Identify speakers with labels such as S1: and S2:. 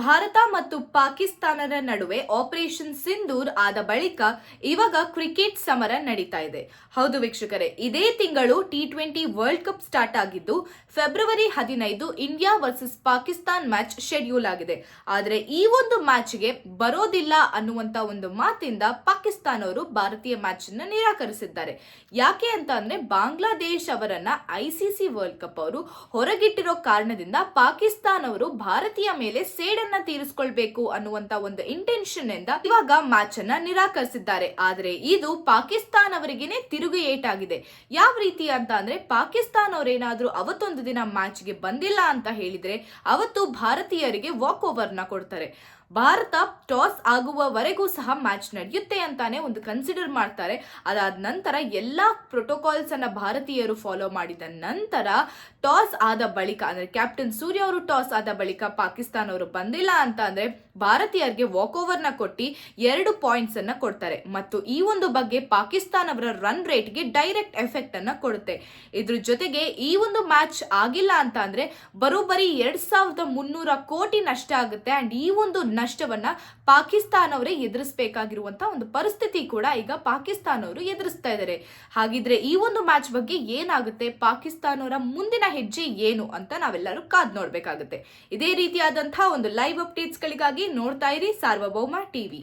S1: ಭಾರತ ಮತ್ತು ಪಾಕಿಸ್ತಾನದ ನಡುವೆ ಆಪರೇಷನ್ ಸಿಂಧೂರ್ ಆದ ಬಳಿಕ ಇವಾಗ ಕ್ರಿಕೆಟ್ ಸಮರ ನಡೀತಾ ಇದೆ. ಹೌದು ವೀಕ್ಷಕರೇ, ಇದೇ ತಿಂಗಳು T twenty world cup start ಆಗಿದ್ದು ಫೆಬ್ರವರಿ ಹದಿನೈದು India versus Pakistan match schedule ಆಗಿದೆ. ಆದರೆ ಈ ಒಂದು ಮ್ಯಾಚ್ಗೆ ಬರೋದಿಲ್ಲ ಅನ್ನುವಂತ ಒಂದು ಮಾತಿಂದ ಪಾಕಿಸ್ತಾನವರು ಭಾರತೀಯ ಮ್ಯಾಚ್ ಅನ್ನು ನಿರಾಕರಿಸಿದ್ದಾರೆ. ಯಾಕೆ ಅಂತ ಅಂದ್ರೆ ಬಾಂಗ್ಲಾದೇಶ್ ಅವರನ್ನ ಐಸಿಸಿ ವರ್ಲ್ಡ್ ಕಪ್ ಅವರು ಹೊರಗಿಟ್ಟಿರೋ ಕಾರಣದಿಂದ ಪಾಕಿಸ್ತಾನವರು ಭಾರತೀಯ ಮೇಲೆ ಸೇಡನ್ನ ತೀರಿಸಿಕೊಳ್ಬೇಕು ಅನ್ನುವಂತ ಒಂದು ಇಂಟೆನ್ಷನ್ ಇಂದ ಇವಾಗ ಮ್ಯಾಚ್ ಅನ್ನ ನಿರಾಕರಿಸಿದ್ದಾರೆ. ಆದ್ರೆ ಇದು ಪಾಕಿಸ್ತಾನ ಅವರಿಗೇನೆ ತಿರುಗು ಏಟಾಗಿದೆ. ಯಾವ ರೀತಿ ಅಂತ ಅಂದ್ರೆ ಪಾಕಿಸ್ತಾನ ಅವರೇನಾದ್ರೂ ಅವತ್ತೊಂದು ದಿನ ಮ್ಯಾಚ್ಗೆ ಬಂದಿಲ್ಲ ಅಂತ ಹೇಳಿದ್ರೆ ಅವತ್ತು ಭಾರತೀಯರಿಗೆ ವಾಕ್ನ ಕೊಡ್ತಾರೆ. ಭಾರತ ಟಾಸ್ ಆಗುವವರೆಗೂ ಸಹ ಮ್ಯಾಚ್ ನಡೆಯುತ್ತೆ ಅಂತಾನೆ ಒಂದು ಕನ್ಸಿಡರ್ ಮಾಡ್ತಾರೆ. ಅದಾದ ನಂತರ ಎಲ್ಲ ಪ್ರೋಟೋಕಾಲ್ಸ್ ಅನ್ನ ಭಾರತೀಯರು ಫಾಲೋ ಮಾಡಿದ ನಂತರ ಟಾಸ್ ಆದ ಬಳಿಕ ಅಂದ್ರೆ ಕ್ಯಾಪ್ಟನ್ ಸೂರ್ಯ ಅವರು ಟಾಸ್ ಆದ ಬಳಿಕ ಪಾಕಿಸ್ತಾನ ಅವರು ಬಂದಿಲ್ಲ ಅಂತ ಅಂದ್ರೆ ಭಾರತೀಯರಿಗೆ ವಾಕ್ ಓವರ್ನ ಕೊಟ್ಟಿ ಎರಡು ಪಾಯಿಂಟ್ಸ್ ಅನ್ನ ಕೊಡ್ತಾರೆ. ಮತ್ತು ಈ ಒಂದು ಬಗ್ಗೆ ಪಾಕಿಸ್ತಾನ ಅವರ ರನ್ ರೇಟ್ಗೆ ಡೈರೆಕ್ಟ್ ಎಫೆಕ್ಟ್ ಅನ್ನ ಕೊಡುತ್ತೆ. ಇದ್ರ ಜೊತೆಗೆ ಈ ಒಂದು ಮ್ಯಾಚ್ ಆಗಿಲ್ಲ ಅಂತ ಅಂದ್ರೆ ಬರೋಬ್ಬರಿ ಎರಡ್ ಸಾವಿರದ ಮುನ್ನೂರ ಕೋಟಿ ನಷ್ಟ ಆಗುತ್ತೆ. ಅಂಡ್ ಈ ಒಂದು ನಷ್ಟವನ್ನ ಪಾಕಿಸ್ತಾನವರೇ ಎದುರಿಸಬೇಕಾಗಿರುವಂತ ಒಂದು ಪರಿಸ್ಥಿತಿ ಕೂಡ ಈಗ ಪಾಕಿಸ್ತಾನವರು ಎದುರಿಸ್ತಾ ಇದ್ದಾರೆ ಹಾಗಿದ್ರೆ ಈ ಒಂದು ಮ್ಯಾಚ್ ಬಗ್ಗೆ ಏನಾಗುತ್ತೆ? ಪಾಕಿಸ್ತಾನವರ ಮುಂದಿನ ಹೆಜ್ಜೆ ಏನು ಅಂತ ನಾವೆಲ್ಲರೂ ಕಾದ್ ನೋಡ್ಬೇಕಾಗುತ್ತೆ. ಇದೇ ರೀತಿಯಾದಂತಹ ಒಂದು ಲೈವ್ ಅಪ್ಡೇಟ್ಸ್ಗಳಿಗಾಗಿ ನೋಡ್ತಾ ಇರಿ ಸಾರ್ವಭೌಮ ಟಿವಿ.